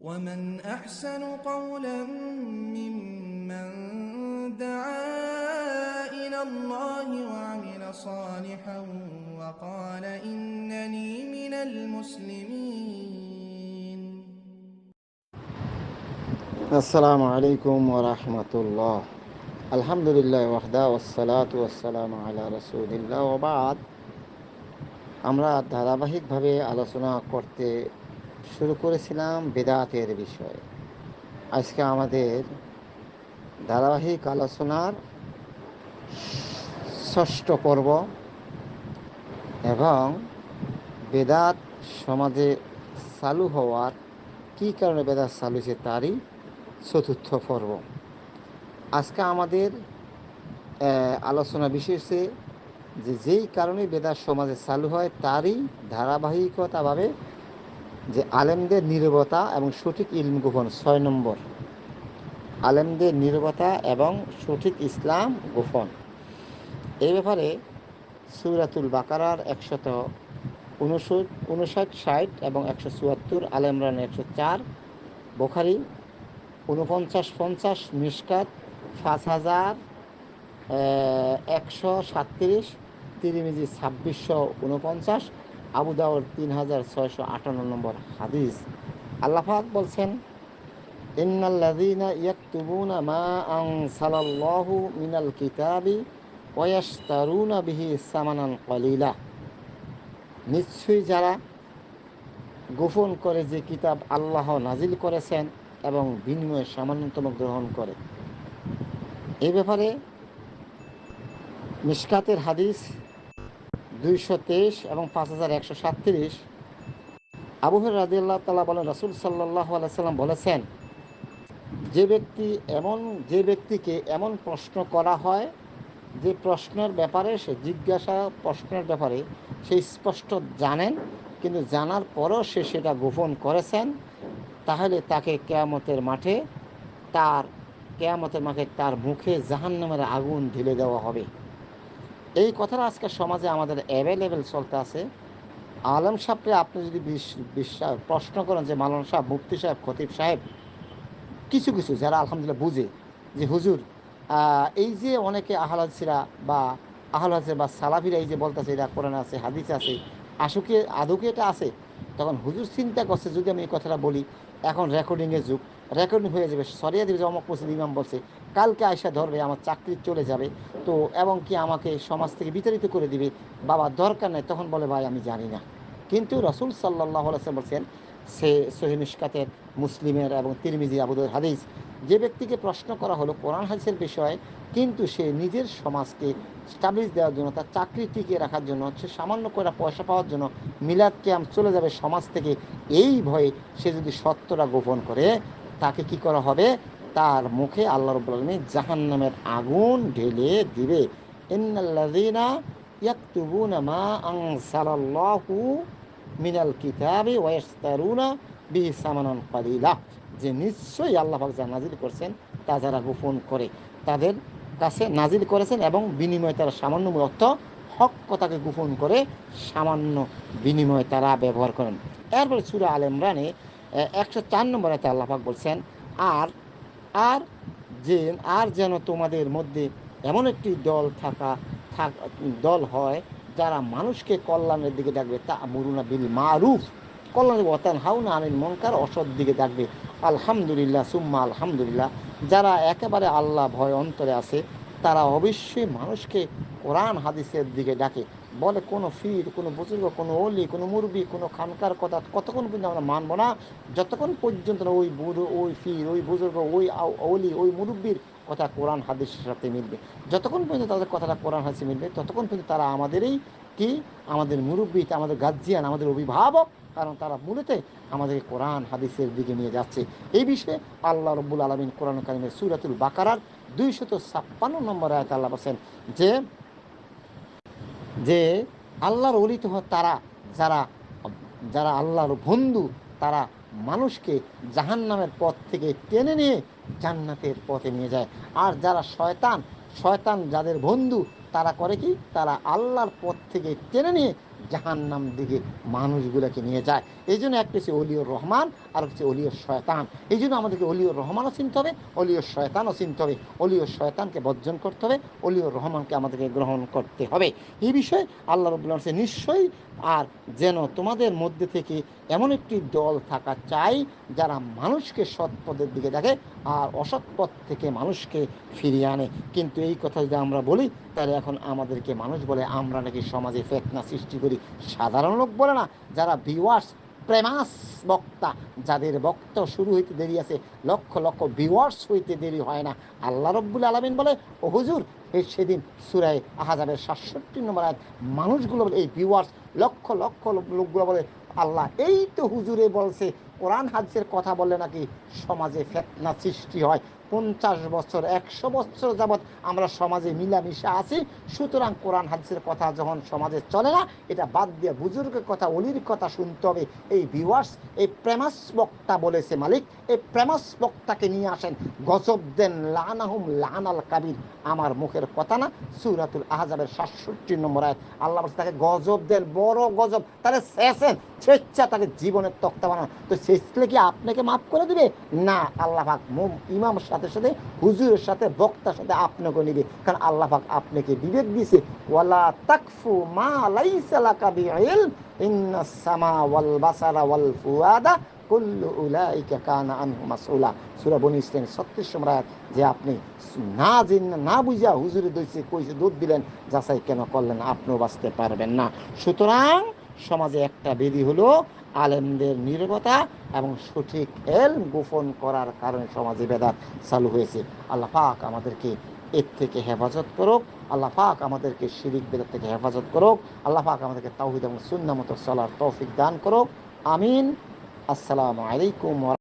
ومن أحسن قولا ممن دعا إلى الله وعمل صالحا وقال إنني من المسلمين আসসালামু আলাইকুম ওরহমতুল্লাহ আলহামদুলিল্লাহ ওয়াহদা ওসালাত ওয়াসালাম আলা রসুলিল্লাহ ওবাদ আমরা ধারাবাহিকভাবে আলোচনা করতে শুরু করেছিলাম বেদাতের বিষয়ে। আজকে আমাদের ধারাবাহিক আলোচনার ষষ্ঠ পর্ব এবং বেদাত সমাজে চালু হওয়ার কী কারণে বেদাত চালু হয়েছে তারই চতুর্থ পর্ব। আজকে আমাদের আলোচনা বিশেষে যে যেই কারণে বেদাত সমাজে চালু হয় তারই ধারাবাহিকতাভাবে যে আলেমদের নীরবতা এবং সঠিক ইলম গোপন, ছয় নম্বর। আলেমদের নীরবতা এবং সঠিক ইসলাম গোপন। এই ব্যাপারে সুরাতুল বাকারার একশত উনষট, উনষাট, ষাট এবং একশো চুয়াত্তর আলেমরান একশো চার, বোখারি উনপঞ্চাশ পঞ্চাশ মিসকাত পাঁচ হাজার একশো সাতত্রিশ, তিরিমিজি ছাব্বিশশো উনপঞ্চাশ আবুদাউর তিন হাজার ছয়শো আটান্ন নম্বর হাদিস। আল্লাহাক বলছেন মা মিনাল সামানান নিশ্চয়ই যারা গোপন করে যে কিতাব আল্লাহ নাজিল করেছেন এবং বিনিময়ে সামান্যতম গ্রহণ করে। এই ব্যাপারে মিসকাতের হাদিস দুইশো তেইশ এবং পাঁচ হাজার একশো সাতত্রিশ। আবুহের রাজিয়াল্লাহ তালা বলেন, রাসুল সাল্লাহ আলাইসাল্লাম বলেছেন, যে ব্যক্তি এমন, যে ব্যক্তিকে এমন প্রশ্ন করা হয়, যে প্রশ্নের ব্যাপারে সে জিজ্ঞাসা, প্রশ্নের ব্যাপারে সে স্পষ্ট জানেন, কিন্তু জানার পরও সে সেটা গোপন করেছেন, তাহলে তাকে কেয়ামতের মাঠে তার, কেয়ামতের মাঠে তার মুখে জাহান্নামের আগুন ঢেলে দেওয়া হবে। এই কথাটা আজকে সমাজে আমাদের অ্যাভেলেবেল চলতে আছে। আলম সাহেবকে আপনি যদি বিশ- বিশ্বাস প্রশ্ন করেন যে মালন সাহেব, মুফতি সাহেব, খতিব সাহেব, কিছু কিছু যারা আলহামদুলিল্লাহ বুঝে যে হুজুর এই যে অনেকে আহলাদসিরা বা আহলাদসিরা বা সালাফিরা এই যে বলতেছে এটা কোরআন আছে, হাদিস আছে আশুকে আদৌকে এটা আছে, তখন হুজুর চিন্তা করছে, যদি আমি এই কথাটা বলি, এখন রেকর্ডিংয়ের যুগ। রেকর্ডিং হয়ে যাবে। সরিয়ে দেবে যে মসজিদ ইমাম বলছে, কালকে আয়সা ধরবে, আমার চাকরি চলে যাবে। তো, এবং কি আমাকে সমাজ থেকে বিতাড়িত করে দিবে? বাবা, দরকার নেই। তখন বলে, ভাই, আমি জানি না। কিন্তু রসুল সাল্লাহ আলাইসাল্লাম বলছেন, সে সহিমিষ্কাতের মুসলিমের এবং তিরমিজি আবুদের হাদিস, যে ব্যক্তিকে প্রশ্ন করা হলো কোরআন হাদিসের বিষয়ে, কিন্তু সে নিজের সমাজকে স্টাবলিশ দেওয়ার জন্য, তার চাকরি টিকিয়ে রাখার জন্য, সে সামান্য করে পয়সা পাওয়ার জন্য মিলাদ ক্যাম্প চলে যাবে সমাজ থেকে, এই ভয়ে সে যদি সত্যটা গোপন করে তাকে কি করা হবে? তার মুখে আল্লাহ রব্বুল আলমী জাহান নামের আগুন ঢেলে দিবে। কিতাবি যে নিশ্চয়ই আল্লাহ যা নাজিল করছেন, তা যারা গোপন করে, তাদের কাছে নাজিল করেছেন এবং বিনিময়ে তারা সামান্য অর্থ হক কথাকে গোপন করে সামান্য বিনিময়ে তারা ব্যবহার করেন। এরপরে সুরা আল ইমরানে একশো চার নম্বরে আল্লাহ পাক বলছেন, আর আর যে আর যেন তোমাদের মধ্যে এমন একটি দল থাকা, থাক, দল হয়, যারা মানুষকে কল্যাণের দিকে ডাকবে তা মুরুনা বিল মারুফ, কল্যাণের ওয়াতান হাউনা আনিল মনকার, অসৎ দিকে ডাকবে। আলহামদুলিল্লাহ, সুম্মা আলহামদুলিল্লাহ। যারা একেবারে আল্লাহ ভয় অন্তরে আছে, তারা অবশ্যই মানুষকে কোরআন, হাদিসের দিকে ডাকে। বলে কোনো ফির, কোনো বুজুর্গ, কোনো অলি কোনো মুরবি কোনো খানকার কথা কতক্ষণ পর্যন্ত আমরা মানবো না। যতক্ষণ পর্যন্ত না ওই বুড়ো, ওই ফির, ওই বুজুর্গ, ওই অলি ওই মুরব্বির কথা কোরআন, হাদিসের সাথে মিলবে। যতক্ষণ পর্যন্ত তাদের কথাটা কোরআন, হাদিসে মিলবে, ততক্ষণ পর্যন্ত তারা আমাদেরই কি? আমাদের মুরব্বী, আমাদের গার্জিয়ান, আমাদের অভিভাবক, কারণ তারা মূলত আমাদের কোরআন, হাদিসের দিকে নিয়ে যাচ্ছে। এই বিষয়ে আল্লাহ রব্বুল আলমিন কোরআন কারিমের সুরাতুল বাকারার দুইশত ছাপ্পান্ন নম্বর আয়াত আল্লাহ বলছেন যে যে আল্লাহর অলিত তারা, যারা যারা আল্লাহর বন্ধু, তারা মানুষকে জাহান নামের পথ থেকে টেনে নিয়ে জান্নাতের পথে নিয়ে যায়। আর যারা শয়তান শয়তান যাদের বন্ধু, তারা করে কি? তারা আল্লাহর পথ থেকে টেনে নিয়ে জাহান্নাম দিকে মানুষগুলোকে নিয়ে যায়। এই জন্য একটা হচ্ছে অলিউর রহমান, আর হচ্ছে অলিউর শয়তান। এই জন্য আমাদেরকে অলিউর রহমানও চিনতে হবে, অলিউর শয়তানও চিনতে হবে। অলিউর শয়তানকে বর্জন করতে হবে, অলিউর রহমানকে আমাদেরকে গ্রহণ করতে হবে। এই বিষয়ে আল্লাহ রবুল্লাহ নিশ্চয়ই আর যেন তোমাদের মধ্যে থেকে এমন একটি দল থাকা চাই, যারা মানুষকে সৎ পথের দিকে দেখে আর অসৎ পথ থেকে মানুষকে ফিরিয়ে আনে। কিন্তু এই কথা যদি আমরা বলি, তাহলে এখন আমাদেরকে মানুষ বলে আমরা নাকি সমাজে ফেতনা সৃষ্টি করি। সাধারণ লোক বলে না, যারা ভিওয়ার্স প্রেমাস বক্তা, যাদের বক্তা শুরু হইতে দেরি আছে, লক্ষ লক্ষ ভিওয়ার্স হইতে দেরি হয় না। আল্লাহ রব্বুল আলমিন বলে, ও হুজুর, এই সেদিন সুরায় আহাজাবের সাতষট্টি নম্বর আয়াত, মানুষগুলো বলে, এই ভিওয়ার্স লক্ষ লক্ষ লোকগুলো বলে, আল্লাহ এই তো হুজুরে বলছে, কোরআন হাদিসের কথা বললে নাকি সমাজে ফেতনা সৃষ্টি হয়। পঞ্চাশ বছর, একশো বছর যাবৎ আমরা সমাজে মিলামিশা আছি। সুতরাং কোরআন হাদিসের কথা যখন সমাজে চলে না, এটা বাদ দিয়ে বুজুর্গের কথা, অলির কথা শুনতে হবে। এই ভিউয়ার্স এই প্রেমাস বক্তা বলেছে মালিক, এই প্রেমাস বক্তাকে নিয়ে আসেন, গজব দেন, লানাহুম লানাল কাবির। আমার মুখের কথা না, সুরাতুল আহজাবের সাতষট্টি নম্বর আয়াত। আল্লাহ তাকে গজব দেন, বড় গজব। তাহলে শেষেন স্বেচ্ছা তাকে জীবনের তক্তা বানান। তো শেষলে কি আপনাকে মাফ করে দিবে? না, আল্লাহ পাক ইমামের সাথে সাথে, হুজুরের সাথে, বক্তার সাথে আপনাকে নিবে। কারণ আল্লাহ পাক আপনাকে বিবেক দিয়েছে, ওয়ালা তাকফু মা লাইসা লাকা বিইলম ইন্নাস সামা ওয়াল বাসারা কানা আনহু মাসউলা। সূরা বনী ইসরাইল 36 নম্বর আয়াত, যে আপনি না জেন, না বুঝা হুজুরে দইছে কইছে, দুধ দিলেন, যাচাই কেন করলেন, আপনিও বাঁচতে পারবেন না। সুতরাং সমাজে একটা বেদি হলো আলেমদের নিরবতা এবং সঠিক এল গোপন করার কারণে সমাজে বেদাত চালু হয়েছে। আল্লাহ পাক আমাদেরকে এর থেকে হেফাজত করুক, আল্লাহ পাক আমাদেরকে শিরিক বেদাত থেকে হেফাজত করুক, আল্লাহ পাক আমাদেরকে তাহিদ এবং সুন্না মতো চলার তৌফিক দান করুক। আমিন। আসসালামু আলাইকুম